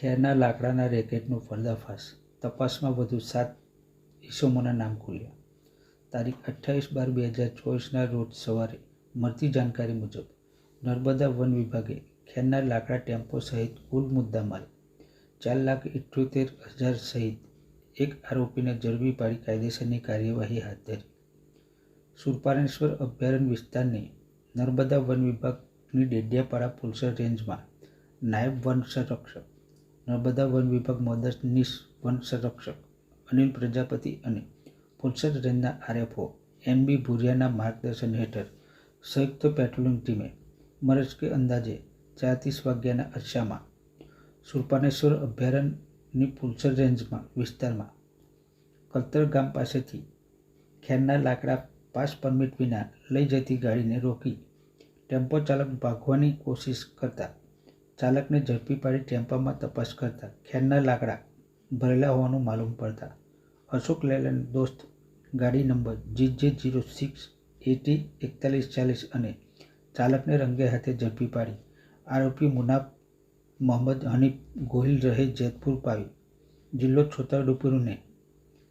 ખેરના લાકડાના રેકેટનો પર્દાફાશ. તપાસમાં વધુ સાત ઇસમોના નામ ખુલ્યા. તારીખ અઠ્ઠાવીસ બાર બે હજાર ચોવીસના રોજ સવારે મળતી જાણકારી મુજબ, નર્મદા વન વિભાગે ખેરના લાકડા ટેમ્પો સહિત કુલ મુદ્દામાલ ચાર લાખ ઇઠ્યોતેર હજાર સહિત એક આરોપીને ઝડપી પાડી કાયદેસરની કાર્યવાહી હાથ ધરી. સુરપારેશ્વર અભયારણ્ય વિસ્તારની નર્મદા વન વિભાગની ડેડિયાપાડા પુલસર રેન્જમાં નાયબ વન સંરક્ષક નર્મદા વન વિભાગ મદદનીશ વન સંરક્ષક, અનિલ પ્રજાપતિ અને પુલસર રેન્જના આરએફઓ, એન બી ભુરિયાના માર્ગદર્શન હેઠળ સંયુક્ત પેટ્રોલિંગ ટીમે મરજ અંદાજે ચાર વાગ્યાના અરસામાં સુરપાનેશ્વર અભયારણ્યની પુલસર રેન્જમાં વિસ્તારમાં કલતર ગામ પાસેથી ખેરના લાકડા પાસ પરમિટ વિના લઈ જતી ગાડીને રોકી ટેમ્પો ચાલક ભાગવાની કોશિશ કરતા ચાલકને ઝડપી પાડી ટેમ્પામાં તપાસ કરતા ખેરના લાકડા ભરેલા હોવાનું માલુમ પડતા. અશોક લેલેન્ડ દોસ્ત, ગાડી નંબર જી જે જીરો સિક્સ એટી એકતાલીસ ચાલીસ અને ચાલકને રંગે હાથે ઝડપી પાડી. આરોપી મુનાફ મોહમ્મદ હનીફ ગોહિલ રહે જેતપુર પાવી. જિલ્લો છોટાઉદેપુરને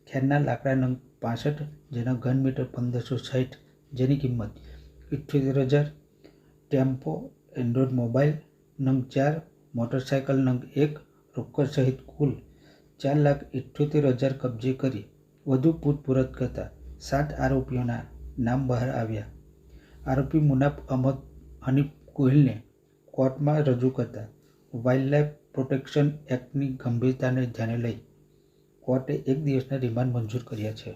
ખેરના લાકડા નંગ પાસઠ, જેના ઘન મીટર પંદરસો સાઠ જેની કિંમત ઇઠ્યોતેર હજાર. ટેમ્પો એન્ડ્રોઇડ મોબાઈલ નંગ ચાર, મોટરસાયકલ નંગ એક, રોકડ સહિત કુલ ચાર લાખ ઇઠ્યોતેર હજાર કબજે કરી વધુ પૂછપરછ કરતા સાત આરોપીઓના નામ બહાર આવ્યા. આરોપી મુનાફ અહમદ હનીફ ગોહિલને કોર્ટમાં રજૂ કરતા વાઇલ્ડલાઇફ પ્રોટેક્શન એક્ટની ગંભીરતાને ધ્યાને લઈ કોર્ટે એક દિવસના રિમાન્ડ મંજૂર કર્યા છે.